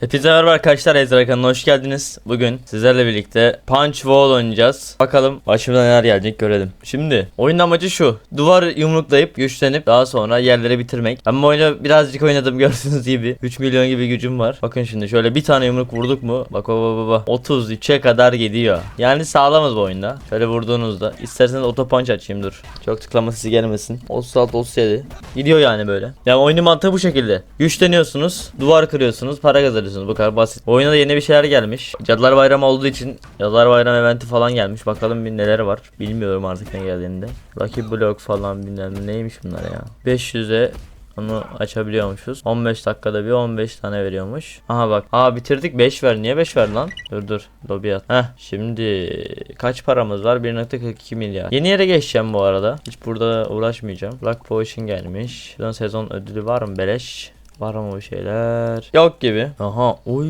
Hepinize merhaba arkadaşlar Ezra kanalına hoş geldiniz. Bugün sizlerle birlikte Punch Wall oynayacağız. Bakalım başımıza neler gelecek görelim. Şimdi oyunun amacı şu. Duvar yumruklayıp güçlenip daha sonra yerlere bitirmek. Ben bu oyunu birazcık oynadım gördüğünüz gibi. 3 milyon gibi gücüm var. Bakın şimdi şöyle bir tane yumruk vurduk mu? Bak bak bak. 33'e kadar gidiyor. Yani sağlamız bu oyunda. Şöyle vurduğunuzda. İsterseniz auto punch açayım dur. Çok tıklama sesi gelmesin. 36 37. Gidiyor yani böyle. Yani oyunun mantığı bu şekilde. Güçleniyorsunuz. Duvar kırıyorsunuz. Para kazanıyorsunuz. Bu kadar basit. Oyuna da yeni bir şeyler gelmiş. Cadılar Bayramı olduğu için Cadılar Bayramı eventi falan gelmiş. Bakalım bir neler var. Bilmiyorum artık ne geldiğinde. Lucky Block falan bilmem ne. neymiş bunlar ya. 500'e onu açabiliyormuşuz. 15 dakikada bir 15 tane veriyormuş. Aha bak. Aa bitirdik 5 ver. Niye 5 ver lan? Dur dur. Lobi at. Heh şimdi kaç paramız var? 1.42 milyar. Yeni yere geçeceğim bu arada. Hiç burada uğraşmayacağım. Black Potion gelmiş. Şuradan sezon ödülü var mı beleş? Var mı bir şeyler? Yok gibi. Aha. Oy.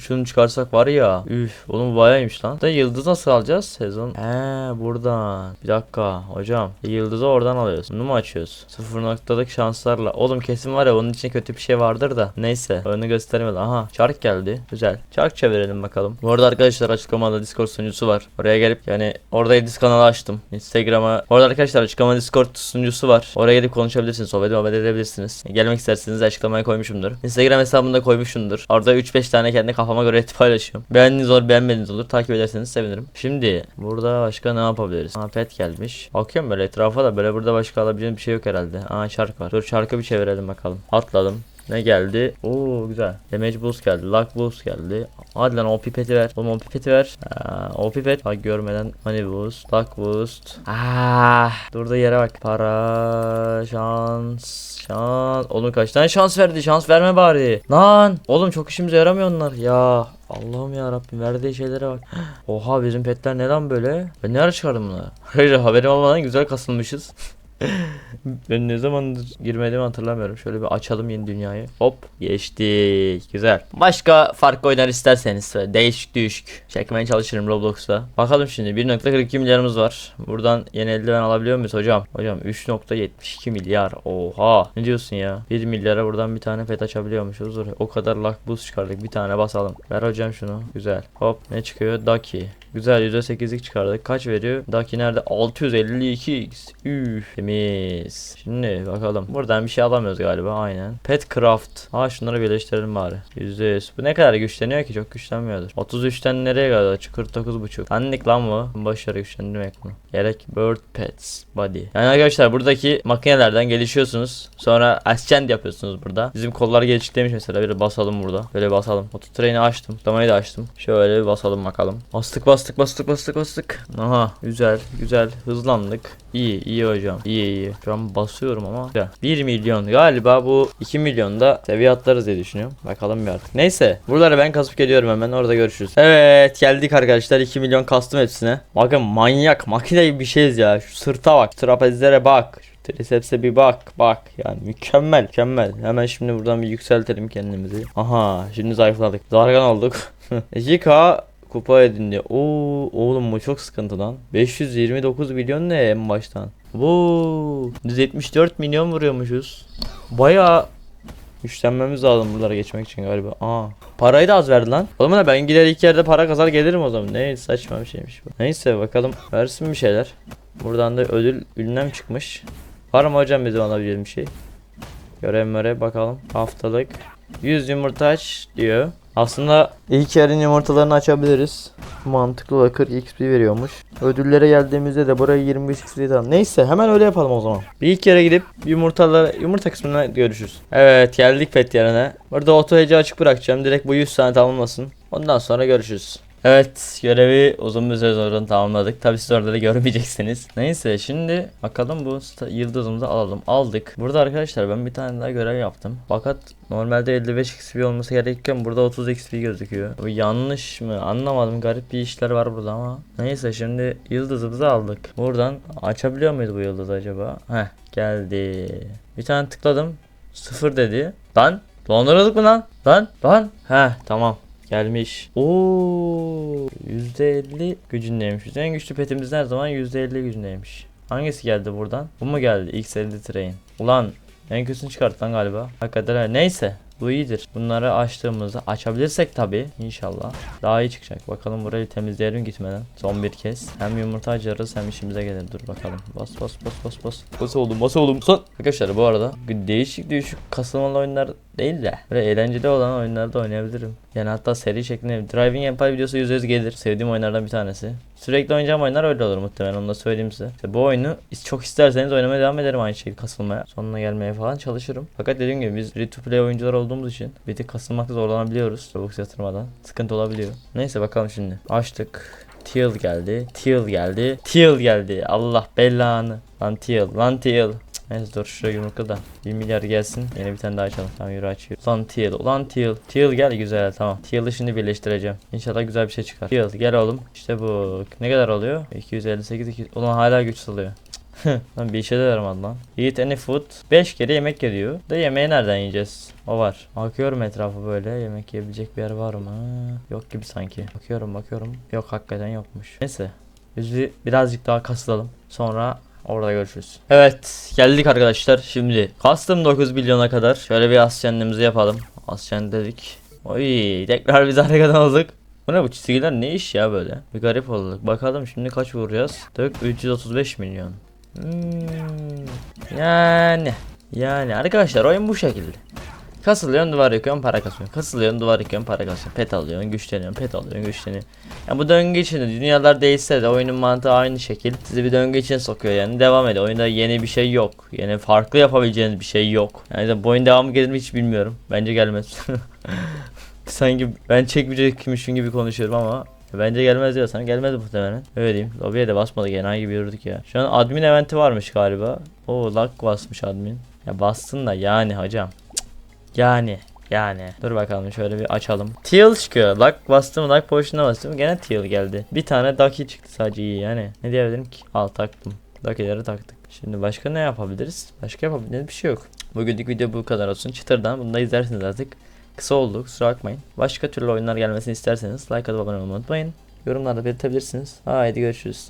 Şunu çıkarsak var ya. Üf. Oğlum bayağıymış lan. Da yıldız nasıl alacağız? Sezon. He buradan. Bir dakika hocam. E, yıldızı oradan alıyoruz. Bunu mu açıyoruz? Sıfır noktalık şanslarla. Oğlum kesin var ya onun içinde kötü bir şey vardır da. Neyse. Onu göstermedi. Aha. Çark geldi. Güzel. Çark çevirelim bakalım. Bu arada arkadaşlar açıklamada Discord sunucusu var. Oraya gelip yani orada Edis kanalı açtım. Instagram'a. Orada arkadaşlar açıklamada Discord sunucusu var. Oraya gelip konuşabilirsiniz. Sohbet muhabbet edebilirsiniz. Gelmek isterseniz açıklamaya koymuşumdur. Instagram hesabımda koymuşumdur. Orada 3-5 tane kendi kafama göre paylaşıyorum. Beğendiğiniz olur beğenmediğiniz olur. Takip ederseniz sevinirim. Şimdi burada başka ne yapabiliriz? Aa pet gelmiş. Bakıyorum böyle etrafa da böyle burada başka alabileceğim bir şey yok herhalde. Aa çark var. Dur çarkı bir çevirelim bakalım. Atladım. Ne geldi? Oo güzel. Damage boost geldi. Luck boost geldi. Hadi lan o pipeti ver. Oğlum o pipeti ver. Aa, o pipet. Bak görmeden money boost. Luck boost. Ah, Durduğu yere bak. Para, şans, şans. Oğlum kaç tane şans verdi? Şans verme bari. Lan. Oğlum çok işimize yaramıyor onlar. Ya Allah'ım ya Rabbim verdiği şeylere bak. Oha bizim petler ne lan böyle? Ben ne ara çıkardım bunları? Hayır haberim olmadan güzel kasılmışız. ben ne zamandır girmediğimi hatırlamıyorum. Şöyle bir açalım yeni dünyayı. Hop geçtik. Güzel. Başka farklı oynar isterseniz değişik değişik çekmeye çalışırım Roblox'ta. Bakalım şimdi 1.42 milyarımız var. Buradan yeni eldiven alabiliyor muyuz hocam? Hocam 3.72 milyar. Oha. Ne diyorsun ya? 1 milyara buradan bir tane pet açabiliyormuşuz. O kadar luck boost çıkardık. Bir tane basalım. Ver hocam şunu. Güzel. Hop ne çıkıyor? Ducky. Güzel %8'lik çıkardık. Kaç veriyor? Ducky nerede? 652x. Üf. Temiz. Şimdi bakalım. Buradan bir şey alamıyoruz galiba. Aynen. Pet Craft. Ha şunları birleştirelim bari. %100. Bu ne kadar güçleniyor ki? Çok güçlenmiyordur. 33'ten nereye kadar? 49.5. Anlık lan bu. Başarı güçlendirmek bunu. Gerek Bird Pets Body. Yani arkadaşlar buradaki makinelerden gelişiyorsunuz. Sonra ascend yapıyorsunuz burada. Bizim kollar gelişiklemiş mesela. Bir basalım burada. Böyle basalım. Auto train'i açtım. Damayı da açtım. Şöyle bir basalım bakalım. Bastık bastık bastık bastık bastık. Aha güzel güzel hızlandık. İyi iyi hocam. İyi iyi. Şu an basıyorum ama. Güzel. 1 milyon. Galiba bu 2 milyonda seviye atlarız diye düşünüyorum. Bakalım bir artık. Neyse. Buraları ben kasıp geliyorum hemen. Orada görüşürüz. Evet geldik arkadaşlar. 2 milyon kastım hepsine. Bakın manyak. Makine gibi bir şeyiz ya. Şu sırta bak. Trapezlere bak. Şu Triceps'e bir bak bak yani mükemmel mükemmel hemen şimdi buradan bir yükseltelim kendimizi aha şimdi zayıfladık zargan olduk 2k kupa edindi Oo oğlum bu çok sıkıntı lan 529 milyon ne en baştan Bu 174 milyon vuruyormuşuz Baya Güçlenmemiz lazım buralara geçmek için galiba. Aa. Parayı da az verdi lan. O zaman ben gider ilk yerde para kazar gelirim o zaman. Ne saçma bir şeymiş bu. Neyse bakalım versin bir şeyler. Buradan da ödül ünlem çıkmış. Var mı hocam bizim alabileceğim bir şey? Görevlere bakalım. Haftalık 100 yumurta aç diyor. Aslında ilk yerin yumurtalarını açabiliriz. Mantıklı olarak 40 XP veriyormuş. Ödüllere geldiğimizde de buraya 25 XP tamam. Neyse hemen öyle yapalım o zaman. Bir ilk yere gidip yumurtalara yumurta kısmına görüşürüz. Evet geldik pet yerine. Burada auto hece açık bırakacağım. Direkt bu 100 tane tamamlasın. Ondan sonra görüşürüz. Evet görevi uzun bir süre sonra tamamladık. Tabi siz orada da görmeyeceksiniz. Neyse şimdi bakalım bu yıldızımızı alalım. Aldık. Burada arkadaşlar ben bir tane daha görev yaptım. Fakat normalde 55 XP olması gerekirken burada 30 XP gözüküyor. Bu yanlış mı anlamadım. Garip bir işler var burada ama. Neyse şimdi yıldızımızı aldık. Buradan açabiliyor muyuz bu yıldızı acaba? Heh geldi. Bir tane tıkladım. Sıfır dedi. Lan donduruluk mu lan? Lan lan. Heh tamam. Gelmiş. Oo, %50 gücündeymiş. En güçlü petimiz her zaman %50 gücündeymiş. Hangisi geldi buradan? Bu mu geldi? X50 Train. Ulan en kötüsünü çıkarttı lan galiba. Hakikaten öyle. Neyse. Bu iyidir. Bunları açtığımızda açabilirsek tabi inşallah daha iyi çıkacak. Bakalım burayı temizleyelim gitmeden. Son bir kez. Hem yumurta açarız hem işimize gelir. Dur bakalım. Bas bas bas bas bas. Bas oğlum bas oğlum. Son. Arkadaşlar bu arada değişik değişik kasılmalı oyunlar değil de böyle eğlenceli olan oyunlarda oynayabilirim. Yani hatta seri şeklinde Driving Empire videosu %100 gelir. Sevdiğim oyunlardan bir tanesi. Sürekli oynayacağım oyunlar öyle olur muhtemelen onu da söyleyeyim size. İşte bu oyunu çok isterseniz oynamaya devam ederim aynı şekilde kasılmaya. Sonuna gelmeye falan çalışırım. Fakat dediğim gibi biz free to play oyuncular olduğumuz için bir tık kasılmakta zorlanabiliyoruz. Robux yatırmadan. Sıkıntı olabiliyor. Neyse bakalım şimdi. Açtık. Teal geldi. Teal geldi. Teal geldi. Allah belanı. Lan Teal. Lan Teal. Neyse dur şuraya yumrukla da 1 milyar gelsin yeni bir tane daha açalım tamam yürü açıyor Lan Teal lan Teal Teal gel güzel tamam Teal'ı şimdi birleştireceğim İnşallah güzel bir şey çıkar Teal gel oğlum işte bu ne kadar oluyor 258 200 Ulan hala güç salıyor lan bir işe de yaramadı lan. Eat any food. 5 kere yemek geliyor. Da yemeği nereden yiyeceğiz? O var. Bakıyorum etrafı böyle. Yemek yiyebilecek bir yer var mı? Yok gibi sanki. Bakıyorum bakıyorum. Yok hakikaten yokmuş. Neyse. Biz bir, birazcık daha kasılalım. Sonra orada görüşürüz. Evet geldik arkadaşlar. Şimdi kastım 9 milyona kadar. Şöyle bir ascenimizi yapalım. Ascen dedik. Oy tekrar biz hareket olduk. Bu ne bu çizgiler ne iş ya böyle? Bir garip olduk. Bakalım şimdi kaç vuracağız? Dök 335 milyon. Hmm, yani yani arkadaşlar oyun bu şekilde. Kasılıyorsun duvar yıkıyorsun para kasıyorsun. Kasılıyorsun duvar yıkıyorsun para kasıyorsun. Pet alıyorsun güçleniyorsun pet alıyorsun güçleniyorsun. Yani bu döngü içinde dünyalar değişse de oyunun mantığı aynı şekil. Sizi bir döngü içine sokuyor yani devam ediyor. Oyunda yeni bir şey yok. Yeni farklı yapabileceğiniz bir şey yok. Yani bu oyun devamı gelir mi hiç bilmiyorum. Bence gelmez. Sanki ben çekmeyecekmişim gibi konuşuyorum ama Bence gelmez diyorsan gelmez muhtemelen. Öyle diyeyim. Lobiye de basmadık enayi gibi yürüdük ya. Şu an admin eventi varmış galiba. Oo lag basmış admin. Ya bassın da yani hocam. Yani. Yani. Dur bakalım şöyle bir açalım. Teal çıkıyor. Lag bastım. Lag potion'a bastım. Gene Teal geldi. Bir tane Ducky çıktı sadece iyi yani. Ne diyebilirim ki? Al taktım. Ducky'leri taktık. Şimdi başka ne yapabiliriz? Başka yapabileceğimiz bir şey yok. Bugünlük video bu kadar olsun. Çıtırdan bunu da izlersiniz artık. Kısa oldu kusura bakmayın. Başka türlü oyunlar gelmesini isterseniz like atıp abone olmayı unutmayın. Yorumlarda belirtebilirsiniz. Haydi görüşürüz.